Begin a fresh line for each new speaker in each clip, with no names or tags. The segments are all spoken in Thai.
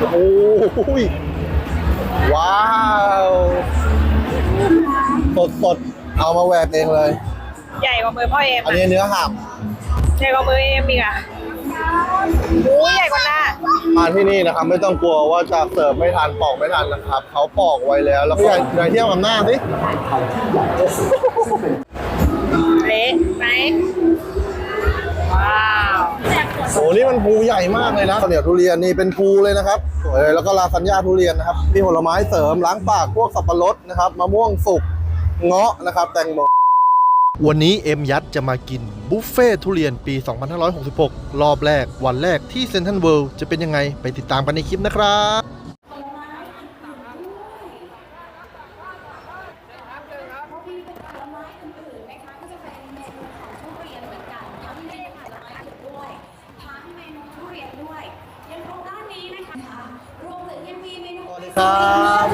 โอ้ยว้าวสดสดๆเอามาแหวกเองเลย
ใหญ่กว่ามือพ่อเอ็ม
อัน
อะ
นี้เนื้อหับ
ใหญ่กว่ามือเอ็มอีกอะโอ้ยใหญ่กว่าหน้า
มาที่นี่นะครับ ไม่ต้องกลัวว่าจะเสิร์ฟไม่ทันปอกไม่ทันนะครับ เขาปอกไว้แล้ว แล้วก็อย่าอย่าเที่ยวกับหน้าสิ
เละไหมว้าว
โอ้นี่มันภูใหญ่มากเลยนะข้าวเหนียวทุเรียนนี่เป็นภูเลยนะครับสวยเลยแล้วก็ลาซานญ่าทุเรียนนะครับมีผลไม้เสริมล้างปากพวกสับปะรดนะครับมะม่วงสุกเงาะนะครับ แตงโม
วันนี้เอ็มยัดจะมากินบุฟเฟ่ทุเรียนปี 2566 รอบแรกวันแรกที่เซนทรัลเวิลด์จะเป็นยังไงไปติดตามกันในคลิปนะครับ
ทั้งเมนูทุเรียนด้วย ยังคงด้านนี้นะคะรวมถึงยังมีเมนู
สวัสดี ครับ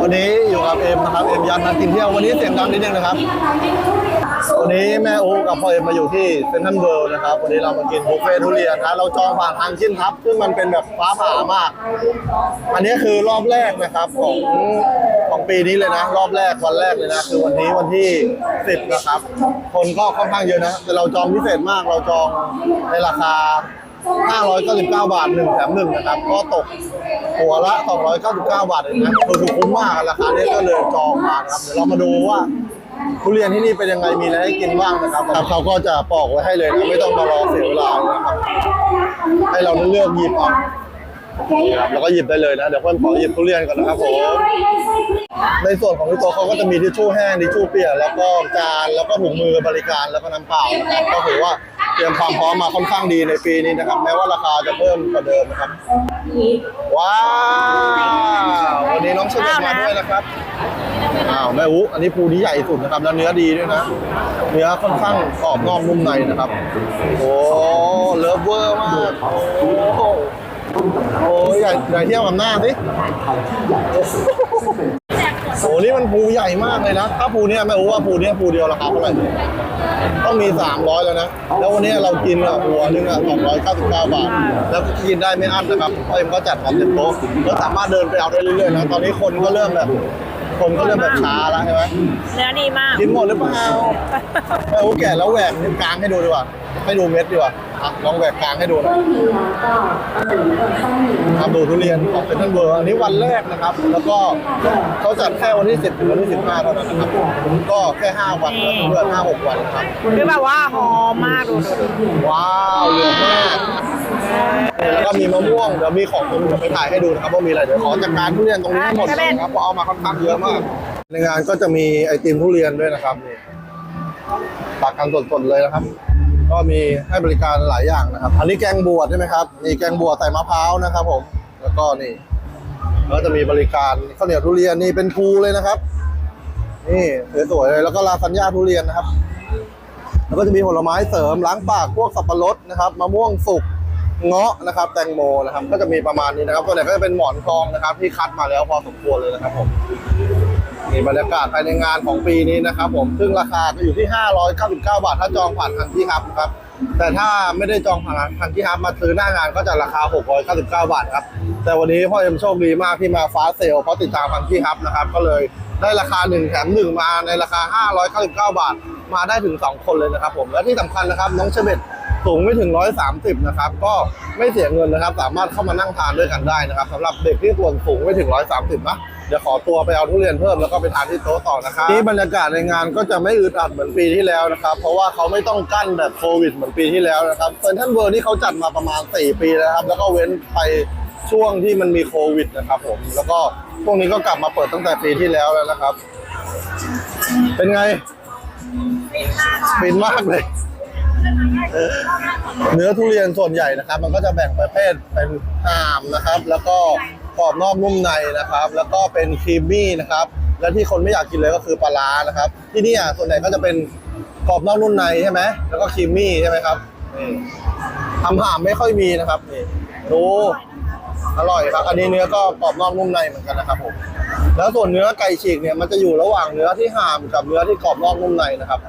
วันนี้อยู่กับเอ็มนะครับเอ็มยันนัดกินเที่ยววันนี้เสียงดังนิดนึงนะครับวันนี้แม่โอูกับพ่อเอ็มมาอยู่ที่เซนทรัลเวิลด์นะครับวันนี้เรามากินบุฟเฟ่ทุเรียนนะเราจองผ่านทางชิ้นทับซึ่งมันเป็นแบบฟ้าผ่ามาก อันนี้คือรอบแรกนะครับของของปีนี้เลยนะ รอบแรกวันแรกเลยนะ คือวันนี้วันที่ 10 นะครับ คนก็ค่อนข้างเยอะนะแต่เราจองพิเศษมากเราจองในราคา 599 บาท1แถม1นะครับ ก็ตกหัวละ 299 บาทเองนะคือคือคุ้มมากราคานี้ก็เลยจองมานะครับเดี๋ยวเรามาดูว่าทุเรียนที่นี่เป็นยังไงมีอะไรให้กินบ้างนะครับครับเขาก็จะปอกไว้ให้เลยนะไม่ต้องมารอเสียเวลานะครับให้เราเลือกหยิบเอาครับแล้วก็หยิบได้เลยนะ เดี๋ยวเพื่อนขอหยิบทุเรียนก่อนนะครับผมในส่วนของที่ต๊ะเขาก็จะมีทิชชู่แห้งทิชชู่เปียกแล้วก็จานแล้วก็ถุงมือบริการแล้วก็น้ำเปล่านะครับก็ถือว่า รียมความพร้อมมาค่อนข้างดีในปีนี้นะครับ แม้ว่าราคาจะเพิ่มกว่าเดิมนะครับ ว้าววันนี้น้องเชญมาด้วยนะครับอ้าวแม่อุอันนี้ปูนี้ใหญ่สุดนะครับแล้วเนื้อดีด้วยนะ เนื้อค่อนข้างกรอบนอกนุ่มในนะครับ โอ้เลิฟเวอร์มากโอ้โอ้ยใหญ่ใหญ่เที่ยวกับหน้าสิ โอ้นี่มันปูใหญ่มากเลยนะ ถ้าปูเนี้ยแม่อุว่าปูเนี้ยปูเดียวราคาเท่าไหร่ ต้องมี 300 แล้วนะ แล้ววันนี้เรากินอะหัวนึงอะ299 บาท แล้วก็กินได้ไม่อั้นนะครับเพราะเอ็มก็จัดของเต็มโต๊ะแล้วสามารถเดินไปเอาได้เรื่อยๆนะ ตอนนี้คนก็เริ่มแบบคนก็เริ่มแบบช้าแล้วใช่ไหม
เนื้อดีมาก
กินหมดหรือเปล่าเออแก่แล้วแหวกกลางให้ดูดีกว่าให้ดูเม็ดดีกว่าอะลองแหวกกลางให้ดูหนะทำดูทุเรียนของเซ็นทรัลเวิร์อันนี้วันแรกนะครับ แล้วก็เขาจัดแค่วันที่ 10ถึงวันที่15เท่านั้นนะครับก็แค่ 5 วันนะเพื่อน5 6 วันนะครับ
คือแบบว่าหอมมากดูดูดู
ว้าวเยอะมากแล้วก็มีมะม่วงเดี๋ยวมีของผมจะไปถ่ายให้ดูนะครับว่ามีอะไรเดี๋ยวขอจัดการทุเรียนตรงนี้ให้หมดก่อนนะครับเพราะเอามาค่อนข้างเยอะมาก ในงานก็จะมีไอติมทุเรียนด้วยนะครับนี่ตักกันสดๆเลยนะครับ ก็มีให้บริการหลายอย่างนะครับ อันนี้แกงบวชใช่ไหมครับนี่แกงบวชใส่มะพร้าวนะครับ ผม แล้วก็นี่ก็จะมีบริการข้าวเหนียวทุเรียนนี่เป็นภูเลยนะครับ นี่สวยๆเลยแล้วก็ลาซานญ่าทุเรียนนะครับ แล้วก็จะมีผลไม้เสริมล้างปากพวกสับปะรดนะครับมะม่วงสุกเงาะนะครับ แตงโมนะครับ ก็จะมีประมาณนี้นะครับตัวไหนก็จะเป็นหมอนทองนะครับ ที่คัดมาแล้วพอสมควรเลยนะครับผม นี่บรรยากาศภายในงานของปีนี้นะครับ ผมซึ่งราคาก็อยู่ที่ 599 บาท ถ้าจองผ่านทางที่ฮับครับ แต่ถ้าไม่ได้จองผ่านทางที่ฮับมาซื้อหน้างานก็จะราคา 699 บาทครับ แต่วันนี้พ่อเอ็มโชคดีมากที่มาฟ้าเซลเพราะติดตามทางที่ฮับนะครับ ก็เลยได้ราคา 1 แถม 1 มาในราคา 599 บาท มาได้ถึง 2 คนเลยนะครับ ผมและที่สำคัญนะครับน้องเชเบตสูงไม่ถึง 130 นะครับ ก็ไม่เสียเงินนะครับ สามารถเข้ามานั่งทานด้วยกันได้นะครับสำหรับเด็กที่ส่วนสูงไม่ถึง 130 นะ เดี๋ยวขอตัวไปเอาทุเรียนเพิ่มแล้วก็ไปทานที่โต๊ะต่อนะครับนี่บรรยากาศในงานก็จะไม่อึดอัดเหมือนปีที่แล้วนะครับ เพราะว่าเขาไม่ต้องกั้นแบบโควิดเหมือนปีที่แล้วนะครับเซนทรัลเวิร์นี่เขาจัดมาประมาณ 4 ปีแล้วครับ แล้วก็เว้นไปช่วงที่มันมีโควิดนะครับผม แล้วก็พวกนี้ก็กลับมาเปิดตั้งแต่ปีที่แล้วแล้วนะครับ เป็นไงฟินมากเลย เนื้อทุเรียนส่วนใหญ่นะครับ มันก็จะแบ่งประเภทเป็นหามนะครับ แล้วก็ กรอบนอกนุ่มในนะครับ แล้วก็เป็นครีมมี่นะครับ และที่คนไม่อยากกินเลยก็คือปลาร้านะครับ ที่นี่อะส่วนใหญ่ก็จะเป็นกรอบนอกนุ่มในใช่ไหมแล้วก็ครีมมี่ใช่ไหมครับนี่ทำห่ามไม่ค่อยมีนะครับนี่ดูอร่อยครับ อันนี้เนื้อก็กรอบนอกนุ่มในเหมือนกันนะครับผมแล้วส่วนเนื้อไก่ฉีกเนี่ยมันจะอยู่ระหว่างเนื้อที่ห่ามกับเนื้อที่กรอบนอกนุ่มในนะครับ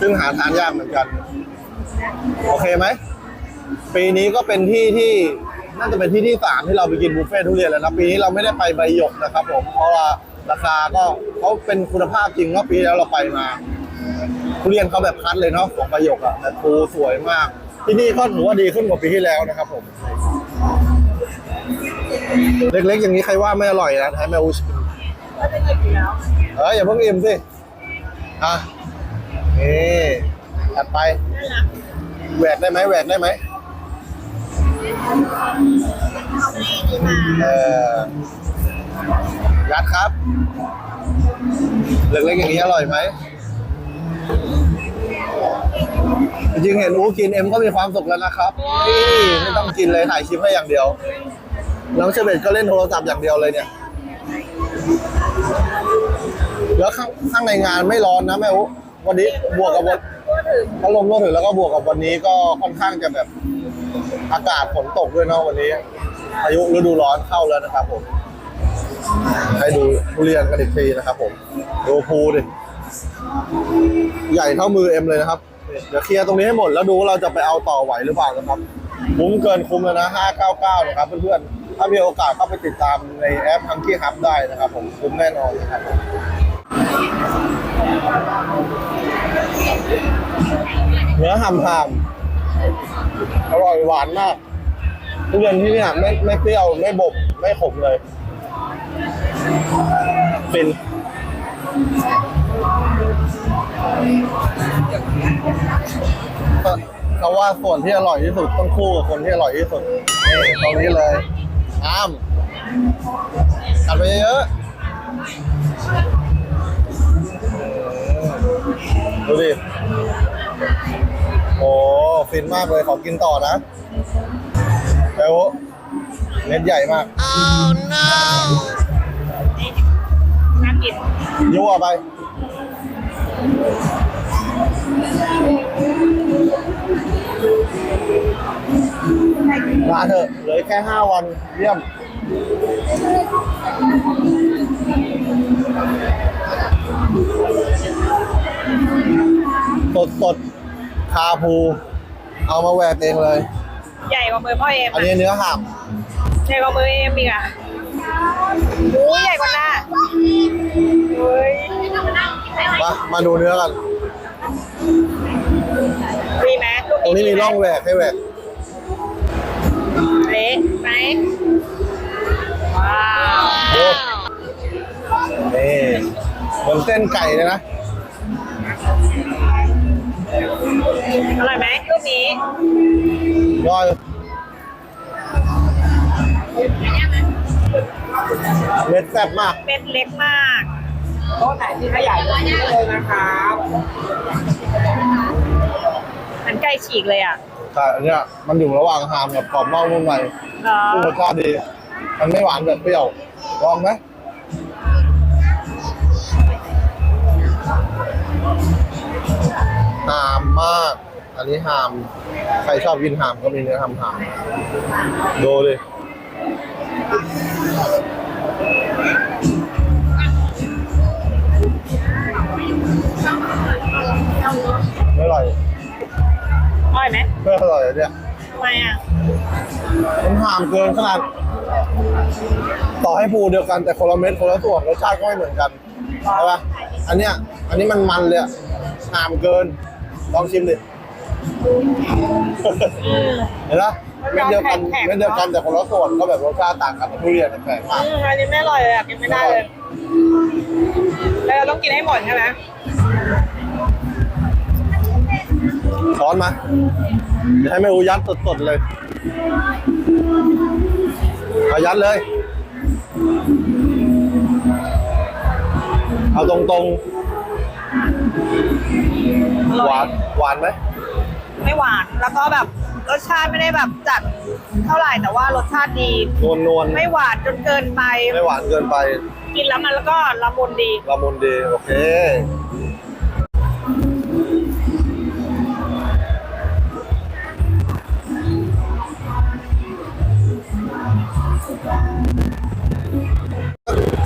ซึ่งหาทานยากเหมือนกัน โอเคไหมปีนี้ก็เป็นที่ที่ น่าจะเป็นที่ที่สามที่เราไปกินบุฟเฟ่ต์ทุเรียนแล้วนะปีนี้เราไม่ได้ไปใบหยกนะครับผมเพราะว่าราคาก็เขาเป็นคุณภาพจริงเมื่อปีแล้วเราไปมา ทุเรียนเขาแบบคัดเลยเนาะของใบหยกอะแบบภูสวยมาก ที่นี่ก็ถือว่าดีขึ้นกว่าปีที่แล้วนะครับผม เล็กๆอย่างนี้ใครว่าไม่อร่อยนะให้แม่อูชิม
ก็จะหยิบอยู่แล้ว
เอออย่าเพิ่งอิ่มสิอะนี่ถัดไปแหวกได้ไหมแหวกได้ไหม เออยัดครับ เล็กๆอย่างนี้อร่อยไหมจริงๆเห็นอูกินเอ็มก็มีความสุขแล้วนะครับนี่ไม่ต้องกินเลยถ่ายคลิปให้อย่างเดียว น้องเชเบตก็เล่นโทรศัพท์อย่างเดียวเลยเนี่ย แล้วข้างข้างในงานไม่ร้อนนะแม่อุวันนี้บวกกับวันพัดลมก็ถึงแล้วก็บวกกับวันนี้ก็ค่อนข้างจะแบบอากาศฝนตกด้วยเนาะวันนี้ พายุฤดูร้อนเข้าแล้วนะครับผมให้ดูทุเรียนกันอีกทีนะครับผมดูภูดิใหญ่เท่ามือเอ็มเลยนะครับ เดี๋ยวเคลียร์ตรงนี้ให้หมดแล้วดูว่าเราจะไปเอาต่อไหวหรือเปล่านะครับคุ้มเกินคุ้มแล้วนะ 599 นะครับเพื่อนๆ ถ้ามีโอกาสเข้าไปติดตามในแอปทังกี้ฮับได้นะครับผมคุ้มแน่นอนนะครับเนื้อหำหำอร่อยหวานมาก ทุเรียนที่เนี่ยไม่ไม่เปรี้ยวไม่บ่มไม่ขมเลยฟินเขาว่าส่วนที่อร่อยที่สุดต้องคู่กับคนที่อร่อยที่สุดนี่ตรงนี้เลยอ้ามกัดไปเยอะๆดูดิ โอ้ ฟินมากเลย ขอกินต่อนะ เอวเม็ดใหญ่มาก
น่ากิน
ยั่วไป มาเถอะเหลือแค่ห้าวัน เยี่ยม สดสดๆคาภูเอามาแหวกเองเลย
ใหญ่กว่ามือพ่อเอ็ม
อัน
อะ
นี้เนื้อห่าม
ใหญ่กว่ามือเอ็มอีกอะโอ้ยใหญ่กว่าหน้าเฮ้ย
มามาดูเนื้อกัน
มีไหมลูก
ตรงนี้มีร่องแหวกให้แหวก
เละไหมว้าว
โอ้นี่เหมือนเส้นไก่เลยนะ
อร่อยไหมลูกนี้
ย่อยเม็ดแซ่บมาก
เม็ดเล็กมาก
โต๊ะไหนที่ขยายตรงนี้ได้เลยนะครับ
เหมันไก่ฉีกเลยอะ
ใช่อันเนี้ยมันอยู่ระหว่างหามกับกรอบนอกนุ่มใน
เหรอ
ซึ่งรสชาติดี มันไม่หวานแบบเปรี้ยว ลองไหมหามมาก อันนี้หาม ใครชอบกินหามก็มีเนื้อหามหามดูดิไม่อร่อย
อร่อยไหม
ไม่อร่อยอันเนี่ย
ทำไมอะ
มันห่ามเกินขนาดต่อให้ภูเดียวกันแต่คนละเม็ดคนละส่วนรสชาติก็ไม่เหมือนกันใช่ปะอันเนี้ยอันนี้มันมันเลยอะห่ามเกินลองชิมดิ เห็นปะเม็ดเดียวกันเม็ดเดียวกันแต่คนละส่วนก็แบบรสชาติต่างกันทุเรียนแปลกมาก
อืมอันนี้ไม่อร่อยเลยอะกินไม่ได้เลย แล้วเราต้องกินให้หมดใช่ไหม
ช้อนมาเดี๋ยวให้แม่อูยัดสดๆเลยเอายัดเลย เอาตรงๆหวานหวานไหม
ไม่หวาน แล้วก็แบบรสชาติไม่ได้แบบจัดเท่าไหร่แต่ว่ารสชาติดี
นวลนวล
ไม่หวานจนเกินไป
ไม่หวานเกินไป
กินแล้วมันแล้วก็ละมุนดี
ละมุนดีโอเค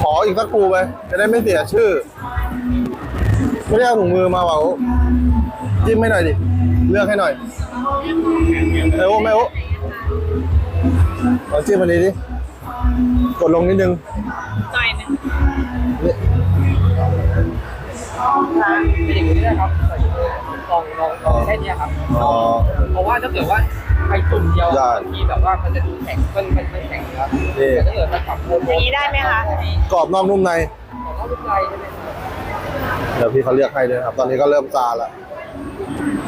ขออีกสักครูไป จะได้ไม่เสียชื่อ ไม่ได้เอาถุงมือมาเปล่าจิ้มให้หน่อยดิ เลือกให้หน่อยเอวไม่โอลองจิ้มอันนี้ดิ กดลงนิดนึง
หน่อยหนึง
นี่
เป็นอย่างนี้นะครับใส่เลยลองลองลองแค่เนี้ยครับ
อ๋อ
เพราะว่าถ้าเกิดว่าไปตุ่มเดียว
ได้
บางทีแบบว่ามันจะดูแข็งมันมันมันแข็งครับ
นี่
แต่ถ้าเกิดมันปรับโม
อย่างนี้ได้ไหมคะ
กรอบนอกนุ่มใน
ของเขาลูกไรใช่ไหมครับ
เดี๋ยวพี่เขาเรียกให้ด้วยนะครับ ตอนนี้ก็เริ่มซาแล้ว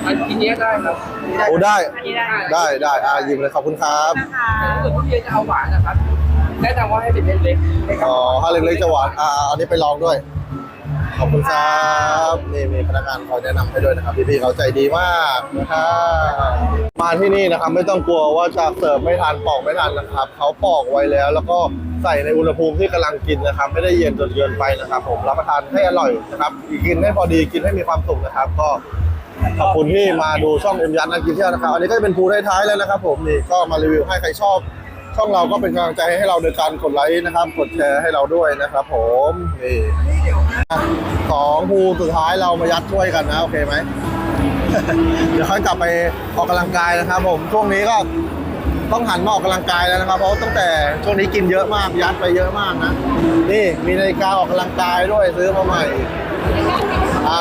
อันทีเนี้ยได้ครับ
โอ้ได้
อันนี้ได้
ได้ได้อ่าหยิบเลยขอบคุณครับ
นะคะ
แต่ถ้าเกิดทุเรียนจะเอาหวานนะครับแนะนำว่าให้เป็นเม็ดเล็กนะครับ
อ๋อถ้าเล็กๆจะหวานอ่าเอาอันนี้ไปลองด้วย ขอบคุณครับนี่มีพนักงานคอยแนะนำให้ด้วยนะครับ พี่ๆเขาใจดีมากนะครับมาที่นี่นะครับไม่ต้องกลัวว่าจะเสิร์ฟไม่ทันปอกไม่ทันนะครับเขาปอกไว้แล้ว แล้วก็ใส่ในอุณหภูมิที่กำลังกินนะครับ ไม่ได้เย็นจนเกินไปนะครับ ผมรับประทานให้อร่อยนะครับกินให้พอดีกินให้มีความสุขนะครับ ก็ ขอบคุณที่มาดูช่องเอ็มยันนักกินเที่ยวนะครับ อันนี้ก็จะเป็นภูท้ายๆแล้วนะครับผมนี่ก็มารีวิวให้ใครชอบ ช่องเราก็เป็นกำลังใจให้เราโดยการกดไลค์นะครับ กดแชร์ให้เราด้วยนะครับ ผมนี่สองภูสุดท้ายเรามายัดช่วยกันนะโอเคไหมเดี๋ยวค่อยกลับไปออกกำลังกายนะครับ ผมช่วงนี้ก็ต้องหันมาออกกำลังกายแล้วนะครับ เพราะตั้งแต่ช่วงนี้กินเยอะมากยัดไปเยอะมากนะ นี่มีนาฬิกาออกกำลังกายด้วยซื้อมาใหม่อะ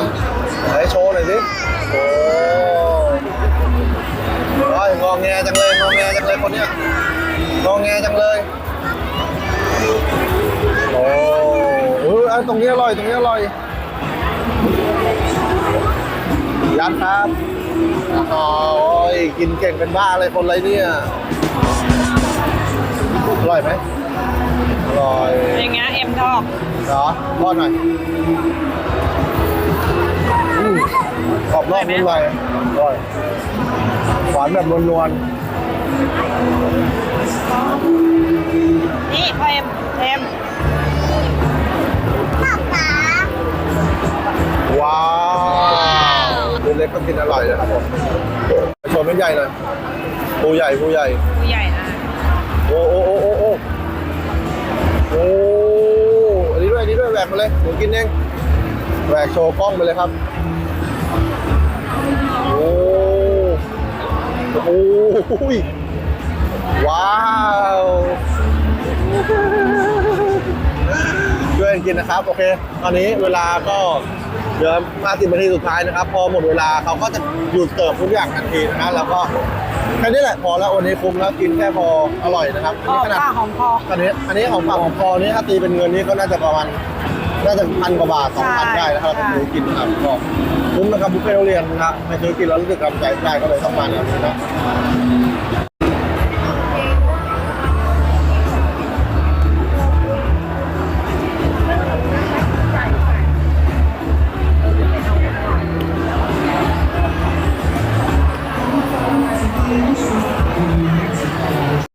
ไหนโชว์หน่อยสิโอ้โอ้ยงอแงจังเลยงอแงจังเลยคนเนี้ยงอแงจังเลยโอ้เออเอาตรงนี้อร่อยตรงนี้อร่อยยันครับโอ้ยกินเก่งเป็นบ้าเลยคนไรเนี่ยอร่อยไหมอร่อย
อย่างเงี้ยเอ็มชอบ
เหรอทอดหน่อยอืม กรอบนอกนุ่มในอร่อยหวานแบบนวล
นี่พอเอ็มเอ็ม
ๆว้าวเล็กๆก็กินอร่อยนะครับผมชมเป็นใหญ่หน่อยปูใหญ่ปูใหญ่
ผู้ใหญ่นะ
โอ้โอ้โอ้โอ้โอ้โอ้อันนี้ด้วยอันนี้ด้วยแหวกมาเลยเดี๋ยวกินเองแหวกโชว์กล้องไปเลยครับ โอ้ยว้าวช่วยกันกินนะครับ โอเค ตอนนี้เวลาก็เหลือ50นาทีสุดท้ายนะครับ พอหมดเวลาเขาก็จะหยุดเสิร์ฟทุกอย่างทันทีนะฮะแล้วก็แค่นี้แหละพอแล้ววันนี้คุ้มแล้วกินแค่พออร่อยนะครับ
อ๋อ
นี่ขนาด
ป้าหอมคอ
อันนี้อันนี้ของปากของคอนี่ถ้าตีเป็นเงินนี่ก็น่าจะประมาณน่าจะพันกว่าบาทสองพัน
ใช่
ได้นะครับ
ใช่
เราซื้อกินนะครับก็ คุ้มนะครับบุฟเฟ่ต์โรงเรียนนะครับไม่ซื้อกินแล้วรู้สึกกำใจได้ก็เลยต้องมาเนี่ยนะ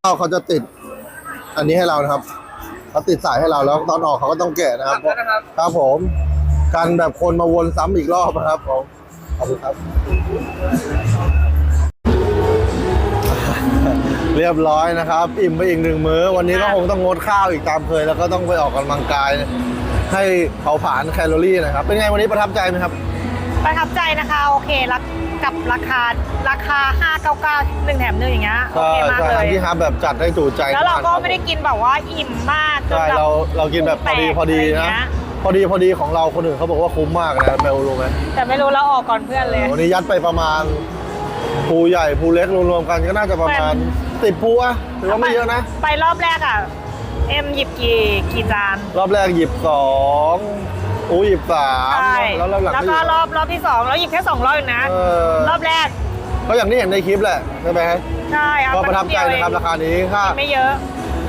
ข้าวเขาจะติดอันนี้ให้เรานะครับเขาติดสายให้เราแล้วตอนออกเขาก็ต้องแกะนะครับ
ครับนะครับ
ครับผม กันแบบคนมาวนซ้ำอีกรอบนะครับผมขอบคุณครับ เรียบร้อยนะครับ อิ่มไปอีกหนึ่งมื้อ วันนี้ก็คงต้องงดข้าวอีกตามเคย แล้วก็ต้องไปออกกำลังกาย ให้เผาผลาญแคลอรี่นะครับ เป็นไงวันนี้ประทับใจไหมครับ
ประทับใจนะคะ โอเครักกับราคาราคา 599หนึ่งแถมหนึ่งอย่างเงี้ยโอ
ใช่
เคมาก
ใช่
เลย
ที่ฮับแบบจัดให้จูใจ
แล้วเราก็
มคบ
ไม่ได้กินแบบว่าอิ่มมากจน
ใช่
แบบ
เราเรากินแบบพอดีพอดี
แตกอะไร
นะ
เงี้ย
พอดีพอดีของเราคนอื่นเขาบอกว่าคุ้มมากนะเมลรู้ไหม
แต่ไม่รู้เราออกก่อนเพื่อนเลย
วันนี้ยัดไปประมาณภูใหญ่ภูเล็กรวมๆกันก็น่าจะประมาณสิบภูอะถือว่าไม่เยอะนะ
ไปรอบแรกอะ เอ็มหยิบกี่กี่จาน
รอบแรกหยิบสองอูหยิบสาม
ใช่
แล้วรอบหลัง
แล้วก็รอบรอบที่สองเราหยิบแค่สองรอบเองนะ
เออ
รอบแรก
ก็อย่างที่เห็นในคลิปแหละใช่ไหม
ใช่เอา
ก็ประทับใจ
แป๊
นะครับ
เดียว
ราคานี้ถ้า
เองไม่เยอะ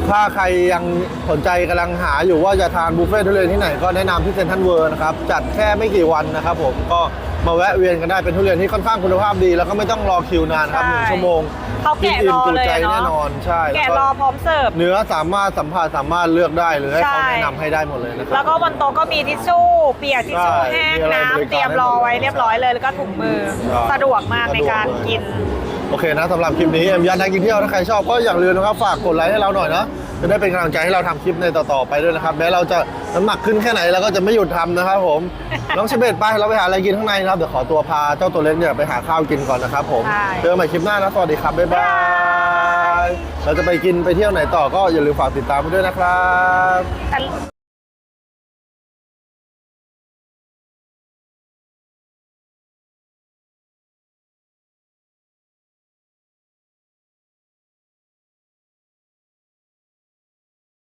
ถ้าใครยังสนใจกำลังหาอยู่ว่าจะทานบุฟเฟ่ต์ทุเรียนที่ไหนก็แนะนำที่เซนทรัลเวิร์นะครับ จัดแค่ไม่กี่วันนะครับผมก็มาแวะเวียนกันได้เป็นทุเรียนที่ค่อนข้างคุณภาพดี แล้วก็ไม่ต้องรอคิวนานครับหนึ่ง
ใช่
ชั่วโมง
เขาแกะ
อิ่
ร
ม
อ
จุ
เลย
ใจ
อะ
แน่น
เนาะ
อนใช่
แกะ
ล้ว
รอพร้อมเสิร์ฟ
เนื้อสามารถสัมผัสสามารถเลือกได้หรือให้เขา
ใช่
แนะนำให้ได้หมดเลยนะครั
แล้วก็บนโต๊ะก็มีทิชชู่ เปียกทิชชู่
ใช่
แห้ง
มีอะไรบริการ
น้ำเตรียมรอไว้เรียบร้อยเลยแล้วก็ถุงมือ
ใช่
สะดวกมากในการ
สะดวกเลย
กิน
โอเคนะสำหรับคลิปนี้เอ็มยันนักกินเที่ยวถ้าใครชอบก็อย่าลืมนะครับฝากกดไลค์ให้เราหน่อยนะจะได้เป็นกำลังใจให้เราทำคลิปในต่อๆไปด้วยนะครับแม้เราจะน้ำหนักขึ้นแค่ไหนเราก็จะไม่หยุดทำนะครับผม น้องเชเบตไปเราไปหาอะไรกินข้างในนะครับเดี๋ยวขอตัวพาเจ้าตัวเล็กเนี่ยไปหาข้าวกินก่อนนะครับผม
ใช่
เจอกันใหม่คลิปหน้านะสวัสดีครับบ๊ายบายเราจะไปกินไปเที่ยวไหนต่อก็อย่าลืมฝากติดตามไปด้วยนะครับ
แต่